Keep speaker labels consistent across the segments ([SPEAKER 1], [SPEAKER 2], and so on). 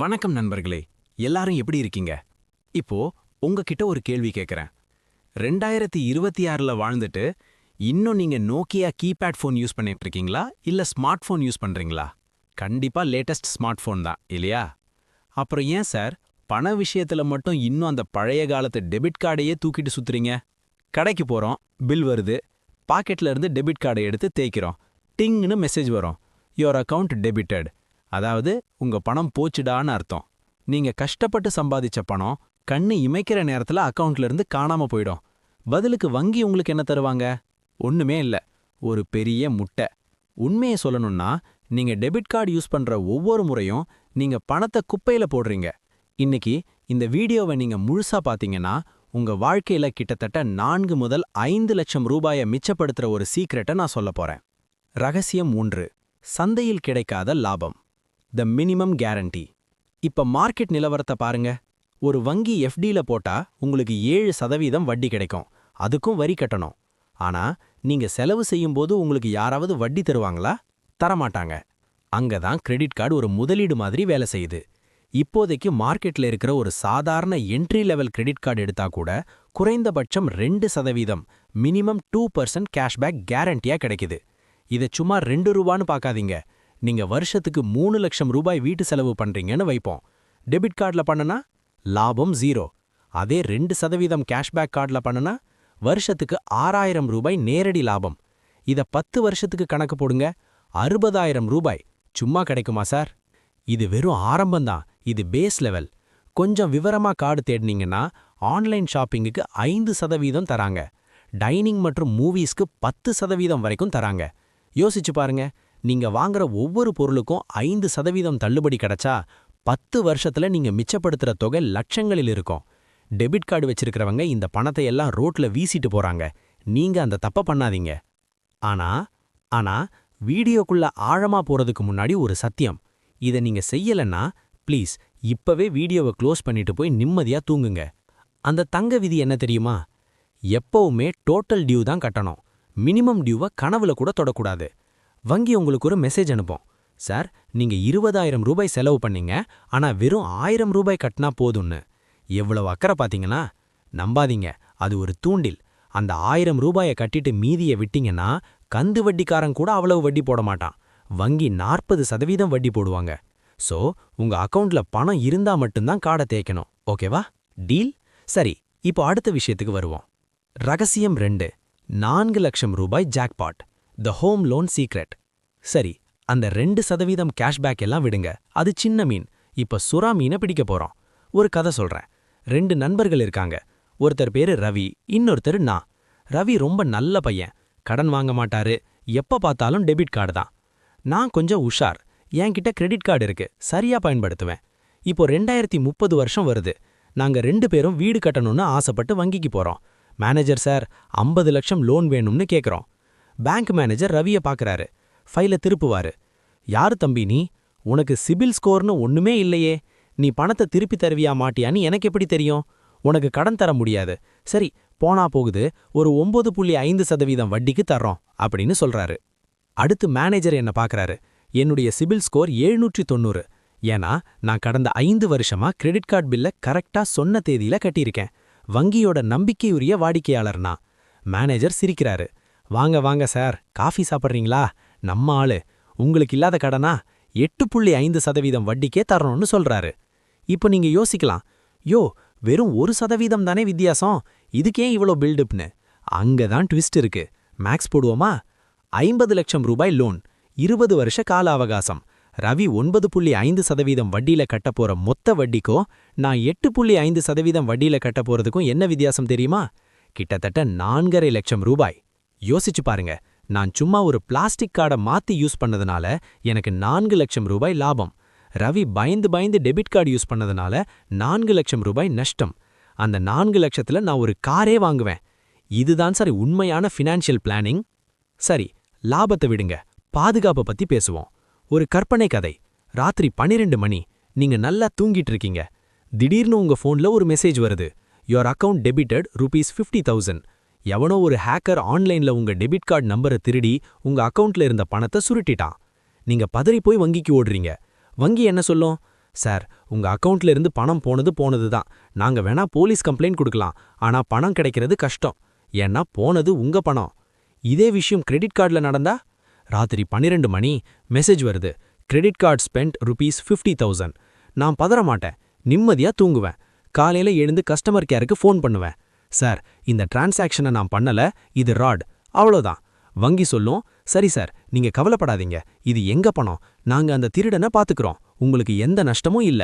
[SPEAKER 1] வணக்கம் நண்பர்களே எல்லாரும் எப்படி இருக்கீங்க? இப்போ உங்ககிட்ட ஒரு கேள்வி கேட்குறேன் ரெண்டாயிரத்தி இருபத்தி ஆறில் வாழ்ந்துட்டு இன்னும் நீங்க நோக்கியா கீபேட் ஃபோன் யூஸ் பண்ணிட்டு இருக்கீங்களா? இல்ல ஸ்மார்ட் ஃபோன் யூஸ் பண்றீங்களா? கண்டிப்பா லேட்டஸ்ட் ஸ்மார்ட் ஃபோன் தான் இல்லையா? அப்புறம் ஏன் சார்? பண விஷயத்துல மட்டும் இன்னும் அந்த பழைய காலத்து டெபிட் கார்டையே தூக்கிட்டு சுத்துறீங்க? கடைக்கு போறோம் பில் வருது பாக்கெட்ல இருந்து டெபிட் கார்டை எடுத்து தேய்க்கிறோம். டிங்னு மெசேஜ் வரும். Your account debited. அதாவது உங்க பணம் போச்சுடான்னு அர்த்தம். நீங்க கஷ்டப்பட்டு சம்பாதிச்ச பணம் கண்ணு இமைக்கிற நேரத்துல அக்கவுண்ட்ல இருந்து காணாம போயிடும். பதிலுக்கு வங்கி உங்களுக்கு என்ன தருவாங்க? ஒண்ணுமே இல்ல. ஒரு பெரிய முட்டை. உண்மையை சொல்லணும்னா நீங்க டெபிட் கார்டு யூஸ் பண்ற ஒவ்வொரு முறையும் நீங்க பணத்தை குப்பையில போடுறீங்க. இன்னைக்கு இந்த வீடியோவை நீங்க முழுசா பாத்தீங்கன்னா உங்க வாழ்க்கையில கிட்டத்தட்ட நான்கு முதல் ஐந்து லட்சம் ரூபாயை மிச்சப்படுத்துற ஒரு சீக்ரெட்டை நான் சொல்ல போறேன். ரகசியம் ஒன்று. சந்தையில் கிடைக்காத லாபம். The minimum guarantee. இப்ப மார்க்கெட் நிலவரத்தை பாருங்க. ஒரு வங்கி எஃப்டில போட்டா உங்களுக்கு ஏழு சதவீதம் வட்டி கிடைக்கும். அதுக்கும் வரி கட்டணும். ஆனா நீங்க செலவு செய்யும்போது உங்களுக்கு யாராவது வட்டி தருவாங்களா? தரமாட்டாங்க. அங்கதான் கிரெடிட் கார்டு ஒரு முதலீடு மாதிரி வேலை செய்யுது. இப்போதைக்கு மார்க்கெட்ல இருக்கிற ஒரு சாதாரண என்ட்ரி லெவல் கிரெடிட் கார்டு எடுத்தா கூட குறைந்தபட்சம் ரெண்டு சதவீதம் மினிமம் டூ பர்சன்ட் கேஷ்பேக் கேரண்டியா கிடைக்குது. இதை சும்மா ரெண்டு ரூபான்னு பார்க்காதீங்க நீங்க வருஷத்துக்கு மூணு லட்சம் ரூபாய் வீட்டு செலவு பண்றீங்கன்னு வைப்போம். டெபிட் கார்டுல பண்ணனா லாபம் ஜீரோ அதே ரெண்டு சதவீதம் கேஷ்பேக் கார்டுல பண்ணனா வருஷத்துக்கு ஆறாயிரம் ரூபாய் நேரடி லாபம். இத பத்து வருஷத்துக்கு கணக்கு போடுங்க. அறுபதாயிரம் ரூபாய். சும்மா கிடைக்குமா சார்? இது வெறும் ஆரம்பம்தான் இது பேஸ் லெவல் கொஞ்சம் விவரமா கார்டு தேடினீங்கன்னா ஆன்லைன் ஷாப்பிங்குக்கு ஐந்து சதவீதம் தராங்க. டைனிங் மற்றும் மூவிஸ்க்கு பத்து சதவீதம் வரைக்கும் தராங்க. யோசிச்சு பாருங்க. நீங்க வாங்குற ஒவ்வொரு பொருளுக்கும் ஐந்து சதவீதம் தள்ளுபடி கிடைச்சா பத்து வருஷத்துல நீங்க மிச்சப்படுத்துற தொகை லட்சங்களில் இருக்கும். டெபிட் கார்டு வச்சிருக்கிறவங்க இந்த பணத்தை எல்லாம் ரோட்ல வீசிட்டு போறாங்க. நீங்க அந்த தப்ப பண்ணாதீங்க. ஆனா ஆனா வீடியோக்குள்ள ஆழமா போறதுக்கு முன்னாடி ஒரு சத்தியம். இதை நீங்க செய்யலன்னா ப்ளீஸ் இப்பவே வீடியோவை க்ளோஸ் பண்ணிட்டு போய் நிம்மதியா தூங்குங்க. அந்த தங்க விதி என்ன தெரியுமா? எப்பவுமே டோட்டல் டியூ தான் கட்டணும். மினிமம் டியூவை கனவுல கூட தொடக்கூடாது. வங்கி உங்களுக்கு ஒரு மெசேஜ் அனுப்பும். சார் நீங்க இருபதாயிரம் ரூபாய் செலவு பண்ணீங்க ஆனா வெறும் ஆயிரம் ரூபாய் கட்டினா போதும்னு. எவ்வளவு அக்கறை பாத்தீங்கன்னா நம்பாதீங்க அது ஒரு தூண்டில். அந்த ஆயிரம் ரூபாயை கட்டிட்டு மீதியை விட்டீங்கன்னா கந்து வட்டிக்காரன் கூட அவ்வளவு வட்டி போட மாட்டான். வங்கி நாற்பது சதவீதம் வட்டி போடுவாங்க. சோ உங்க அக்கவுண்ட்ல பணம் இருந்தா மட்டும்தான் காடை தேய்க்கணும். ஓகேவா டீல் சரி இப்போ அடுத்த விஷயத்துக்கு வருவோம். ரகசியம் ரெண்டு. நான்கு லட்சம் ரூபாய் jackpot the home loan secret. சரி அந்த ரெண்டு சதவீதம் கேஷ்பேக் எல்லாம் விடுங்க. அது சின்ன மீன். இப்ப சுறா மீனை பிடிக்க போறோம். ஒரு கதை சொல்றேன். ரெண்டு நண்பர்கள் இருக்காங்க. ஒருத்தர் பேரு ரவி இன்னொருத்தர் நான் ரவி ரொம்ப நல்ல பையன். கடன் வாங்க மாட்டாரு. எப்ப பார்த்தாலும் டெபிட் கார்டு தான். நான் கொஞ்சம் உஷார். என்கிட்ட கிரெடிட் கார்டு இருக்கு. சரியா பயன்படுத்துவேன். இப்போ ரெண்டாயிரத்தி முப்பது வருஷம் வருது. நாங்க ரெண்டு பேரும் வீடு கட்டணும்னு ஆசைப்பட்டு வங்கிக்கு போறோம். மேனேஜர் சார் ஐம்பது லட்சம் லோன் வேணும்னு கேட்குறோம் பேங்க் மேனேஜர் ரவிய பாக்குறாரு. ஃபைல திருப்புவாரு. யாரு தம்பி நீ? உனக்கு சிபில் ஸ்கோர்னு ஒண்ணுமே இல்லையே. நீ பணத்தை திருப்பி தருவியா மாட்டியான்னு எனக்கு எப்படி தெரியும்? உனக்கு கடன் தர முடியாது. சரி போனா போகுது. ஒரு ஒம்பது புள்ளி ஐந்து சதவீதம் வட்டிக்கு தர்றோம் அப்படின்னு சொல்றாரு. அடுத்து மேனேஜர் என்ன பாக்குறாரு. என்னுடைய சிபில் ஸ்கோர் எழுநூற்றி தொண்ணூறு. ஏன்னா நான் கடந்த ஐந்து வருஷமா கிரெடிட் கார்டு பில்ல கரெக்டா சொன்ன தேதியில கட்டியிருக்கேன். வங்கியோட நம்பிக்கையுரிய வாடிக்கையாளர்னா மேனேஜர் சிரிக்கிறாரு. வாங்க வாங்க சார். காஃபி சாப்பிட்றீங்களா? நம்ம ஆளு. உங்களுக்கு இல்லாத கடனா? எட்டு புள்ளி ஐந்து சதவீதம் வட்டிக்கே தரணும்னு சொல்றாரு. இப்போ நீங்க யோசிக்கலாம். யோ வெறும் ஒரு சதவீதம் தானே வித்தியாசம்? இதுக்கே இவ்வளோ பில்டப்னு. அங்க தான் ட்விஸ்ட் இருக்கு. மேக்ஸ் போடுவோமா? ஐம்பது லட்சம் ரூபாய் லோன் இருபது வருஷ கால அவகாசம். ரவி ஒன்பது புள்ளி ஐந்து சதவீதம் வட்டியில கட்ட போற மொத்த வட்டிக்கும் நான் எட்டு புள்ளி ஐந்து சதவீதம் வட்டியில கட்ட போறதுக்கும் என்ன வித்தியாசம் தெரியுமா? கிட்டத்தட்ட நான்கரை லட்சம் ரூபாய். யோசிச்சு பாருங்க. நான் சும்மா ஒரு பிளாஸ்டிக் கார்டை மாத்தி யூஸ் பண்ணதுனால எனக்கு நான்கு லட்சம் ரூபாய் லாபம். ரவி பயந்து பயந்து டெபிட் கார்டு யூஸ் பண்ணதுனால நான்கு லட்சம் ரூபாய் நஷ்டம். அந்த நான்கு லட்சத்துல நான் ஒரு காரே வாங்குவேன். இதுதான் சார் உண்மையான ஃபினான்ஷியல் பிளானிங். சரி லாபத்தை விடுங்க. பாதுகாப்பை பத்தி பேசுவோம். ஒரு கற்பனை கதை. ராத்திரி பன்னிரெண்டு மணி. நீங்க நல்லா தூங்கிட்டு இருக்கீங்க. திடீர்னு உங்க ஃபோன்ல ஒரு மெசேஜ் வருது. Your account debited rupees fifty thousand எவனோ ஒரு ஹேக்கர் ஆன்லைன்ல உங்க டெபிட் கார்டு நம்பரை திருடி உங்க அக்கவுண்ட்ல இருந்த பணத்தை சுருட்டிட்டான். நீங்க பதறி போய் வங்கிக்கு ஓடுறீங்க. வங்கி என்ன சொல்லும்?
[SPEAKER 2] சார் உங்க அக்கவுண்ட்ல இருந்து பணம் போனது போனது தான் நாங்க வேணா போலீஸ் கம்ப்ளைண்ட் கொடுக்கலாம். ஆனா பணம் கிடைக்கிறது கஷ்டம். ஏன்னா போனது உங்க பணம். இதே விஷயம் கிரெடிட் கார்டுல நடந்தா? ராத்திரி 12 மணி மெசேஜ் வருது. Credit card spend rupees fifty thousand. நான் பதற மாட்டேன். நிம்மதியா தூங்குவேன். காலையில எழுந்து கஸ்டமர் கேருக்கு ஃபோன் பண்ணுவேன். சார் இந்த டிரான்சாக்ஷனை நான் பண்ணல இது ராட். அவ்வளோதான். வங்கி சொல்லும் சரி சார் நீங்க கவலைப்படாதீங்க. இது எங்க பணம்? நாங்க அந்த திருடனை பாத்துக்கிறோம். உங்களுக்கு எந்த நஷ்டமும் இல்ல.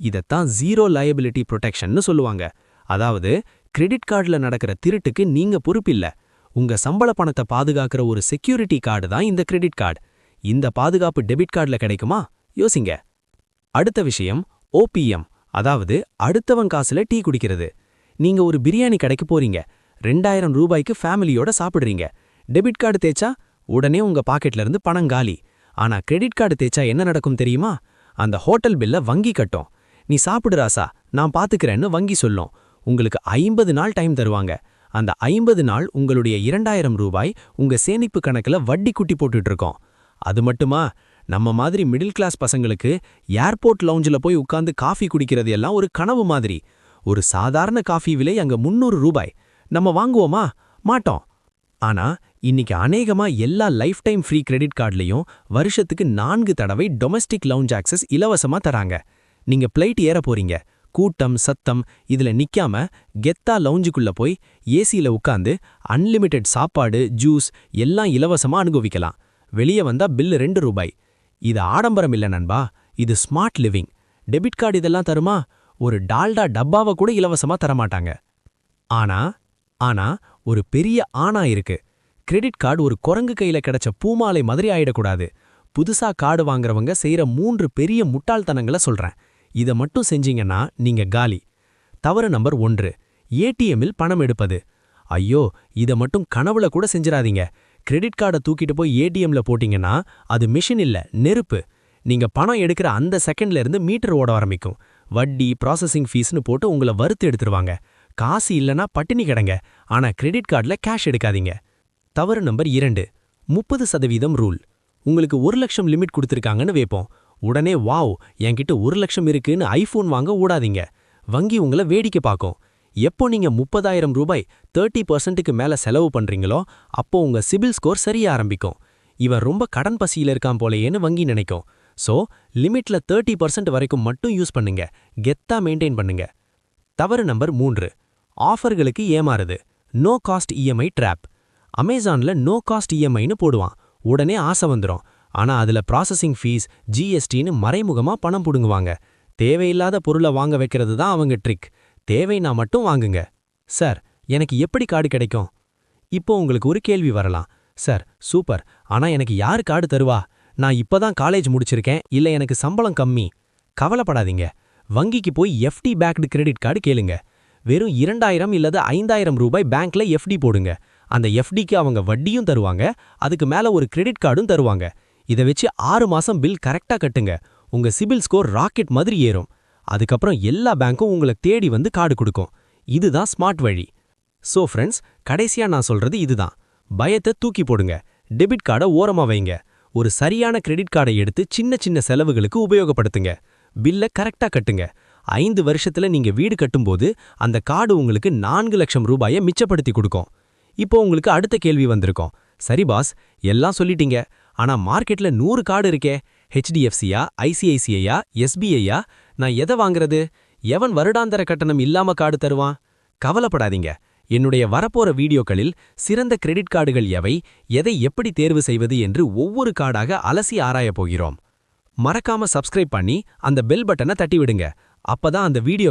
[SPEAKER 2] இதத்தான் ஜீரோ லயபிலிட்டி ப்ரொடெக்ஷன்னு சொல்லுவாங்க. அதாவது கிரெடிட் கார்டுல நடக்கிற திருட்டுக்கு நீங்க பொறுப்பில்ல உங்க சம்பள பணத்தை பாதுகாக்கிற ஒரு செக்யூரிட்டி கார்டு தான் இந்த கிரெடிட் கார்டு இந்த பாதுகாப்பு டெபிட் கார்டுல கிடைக்குமா? யோசிங்க. அடுத்த விஷயம் ஓபிஎம் அதாவது அடுத்தவன் காசுல டீ குடிக்கிறது. நீங்க ஒரு பிரியாணி கடைக்கு போறீங்க. ரெண்டாயிரம் ரூபாய்க்கு ஃபேமிலியோட சாப்பிடுறீங்க. டெபிட் கார்டு தேய்ச்சா உடனே உங்க பாக்கெட்ல இருந்து பணம் காலி. ஆனா கிரெடிட் கார்டு தேய்ச்சா என்ன நடக்கும் தெரியுமா? அந்த ஹோட்டல் பில்ல வங்கி கட்டும். நீ சாப்பிடுறாசா நான் பாத்துக்கிறேன்னு வங்கி சொல்லும். உங்களுக்கு ஐம்பது நாள் டைம் தருவாங்க. அந்த ஐம்பது நாள் உங்களுடைய இரண்டாயிரம் ரூபாய் உங்க சேமிப்பு கணக்குல வட்டி குட்டி போட்டுட்டு இருக்கோம். அது மட்டுமா? நம்ம மாதிரி மிடில் கிளாஸ் பசங்களுக்கு ஏர்போர்ட் லவுஞ்சில் போய் உட்காந்து காஃபி குடிக்கிறது எல்லாம் ஒரு கனவு மாதிரி. ஒரு சாதாரண காஃபி விலை அங்க முந்நூறு ரூபாய். நம்ம வாங்குவோமா? மாட்டோம். ஆனா இன்னைக்கு அநேகமா எல்லா லைஃப் டைம் ஃப்ரீ கிரெடிட் கார்டுலயும் வருஷத்துக்கு நான்கு தடவை டொமஸ்டிக் லவுஞ்ச் ஆக்சஸ் இலவசமா தராங்க. நீங்க பிளைட் ஏற போறீங்க. கூட்டம் சத்தம் இதுல நிக்காம கெத்தா லவுஞ்சுக்குள்ள போய் ஏசியில உட்காந்து அன்லிமிட்டெட் சாப்பாடு ஜூஸ் எல்லாம் இலவசமா அனுபவிக்கலாம். வெளியே வந்தா பில்லு ரெண்டு ரூபாய். இது ஆடம்பரம் இல்ல நண்பா. இது ஸ்மார்ட் லிவிங். டெபிட் கார்டு இதெல்லாம் தருமா? ஒரு டால்டா டப்பாவை கூட இலவசமா தரமாட்டாங்க. ஆனா ஆனா ஒரு பெரிய ஆனா இருக்கு. கிரெடிட் கார்டு ஒரு குரங்கு கையில கிடைச்ச பூமாலை மாதிரி ஆயிடக்கூடாது. புதுசா கார்டு வாங்குறவங்க செய்யற மூன்று பெரிய முட்டாள்தனங்களை சொல்றேன். இத மட்டும் செஞ்சீங்கன்னா நீங்க காலி. தவறு நம்பர் ஒன்று. ஏடிஎம்மில் பணம் எடுப்பது. ஐயோ இத மட்டும் கனவுல கூட செஞ்சிடாதீங்க கிரெடிட் கார்டை தூக்கிட்டு போய் ஏடிஎம்ல போட்டீங்கன்னா அது மிஷின் இல்ல நெருப்பு. நீங்க பணம் எடுக்கிற அந்த செகண்ட்ல இருந்து மீட்டர் ஓட ஆரம்பிக்கும். வட்டி ப்ராசஸிங் ஃபீஸ்னு போட்டு உங்களை வறுத்து எடுத்துருவாங்க. காசு இல்லனா பட்டினி கிடங்க. ஆனா கிரெடிட் கார்டுல கேஷ் எடுக்காதீங்க. தவறு நம்பர் இரண்டு. முப்பது சதவீதம் ரூல் உங்களுக்கு ஒரு லட்சம் லிமிட் கொடுத்துருக்காங்கன்னு வைப்போம். உடனே வாவ் என்கிட்ட ஒரு லட்சம் இருக்குன்னு ஐஃபோன் வாங்க ஓடாதீங்க. வங்கி உங்களை வேடிக்கை பார்க்கும். எப்போ நீங்க முப்பதாயிரம் ரூபாய் தேர்ட்டி பர்சன்ட்டுக்கு மேல செலவு பண்றீங்களோ அப்போ உங்க சிபில் ஸ்கோர் சரிய ஆரம்பிக்கும். இவன் ரொம்ப கடன் பசியில இருக்கான் போலேயேன்னு வங்கி நினைக்கும். சோ லிமிட்ல தேர்ட்டி பர்சன்ட் வரைக்கும் மட்டும் யூஸ் பண்ணுங்க. கெத்தா மெயின்டைன் பண்ணுங்க. தவறு நம்பர் மூன்று. ஆஃபர்களுக்கு ஏமாறுது. நோ காஸ்ட் இஎம்ஐ ட்ராப் அமேசான்ல நோ காஸ்ட் இஎம்ஐன்னு போடுவான். உடனே ஆசை வந்துடும் ஆனா அதுல ப்ராசஸிங் ஃபீஸ் ஜிஎஸ்டின்னு மறைமுகமா பணம் புடுங்குவாங்க. தேவையில்லாத பொருளை வாங்க வைக்கிறது தான் அவங்க ட்ரிக் தேவைனா மட்டும் வாங்குங்க. சார் எனக்கு எப்படி கார்டு கிடைக்கும்? இப்போ உங்களுக்கு ஒரு கேள்வி வரலாம். சார் சூப்பர் ஆனா எனக்கு யார் கார்டு தருவா? நான் இப்பதான் காலேஜ் முடிச்சிருக்கேன் இல்ல எனக்கு சம்பளம் கம்மி. கவலைப்படாதீங்க. வங்கிக்கு போய் எஃப்டி பேக்டு கிரெடிட் கார்டு கேளுங்க. வெறும் இரண்டாயிரம் இல்லது ஐந்தாயிரம் ரூபாய் பேங்க்ல எஃப்டி போடுங்க. அந்த எஃப்டிக்கு அவங்க வட்டியும் தருவாங்க அதுக்கு மேல ஒரு கிரெடிட் கார்டும் தருவாங்க. இதை வச்சு ஆறு மாசம் பில் கரெக்டா கட்டுங்க. உங்க சிபில் ஸ்கோர் ராக்கெட் மாதிரி ஏறும். அதுக்கப்புறம் எல்லா பேங்க்கும் உங்களை தேடி வந்து கார்டு கொடுக்கும். இதுதான் ஸ்மார்ட் வழி. சோ ஃப்ரெண்ட்ஸ் கடைசியா நான் சொல்றது இதுதான். பயத்தை தூக்கி போடுங்க. டெபிட் கார்டை ஓரமா வைங்க. ஒரு சரியான கிரெடிட் கார்டை எடுத்து சின்ன சின்ன செலவுகளுக்கு உபயோகப்படுத்துங்க. பில்ல கரெக்டா கட்டுங்க. ஐந்து வருஷத்துல நீங்க வீடு கட்டும்போது அந்த கார்டு உங்களுக்கு நான்கு லட்சம் ரூபாயை மிச்சப்படுத்தி கொடுக்கும். இப்போ உங்களுக்கு அடுத்த கேள்வி வந்திருக்கும். சரி பாஸ் எல்லாம் சொல்லிட்டீங்க. ஆனா மார்க்கெட்ல நூறு கார்டு இருக்கே. ஹெச்டிஎஃப்சியா ஐசிஐசிஐயா எஸ்பிஐயா நான் எதை வாங்குறது? எவன் வருடாந்தர கட்டணம் இல்லாம கார்டு தருவான்? கவலைப்படாதீங்க. என்னுடைய வரப்போற வீடியோக்களில் சிறந்த கிரெடிட் கார்டுகள் எவை எதை எப்படி தேர்வு செய்வது என்று ஒவ்வொரு கார்டாக அலசி ஆராயப் போகிறோம். மறக்காம சப்ஸ்கிரைப் பண்ணி அந்த பெல் பட்டனை தட்டி விடுங்க அப்பதான் அந்த வீடியோ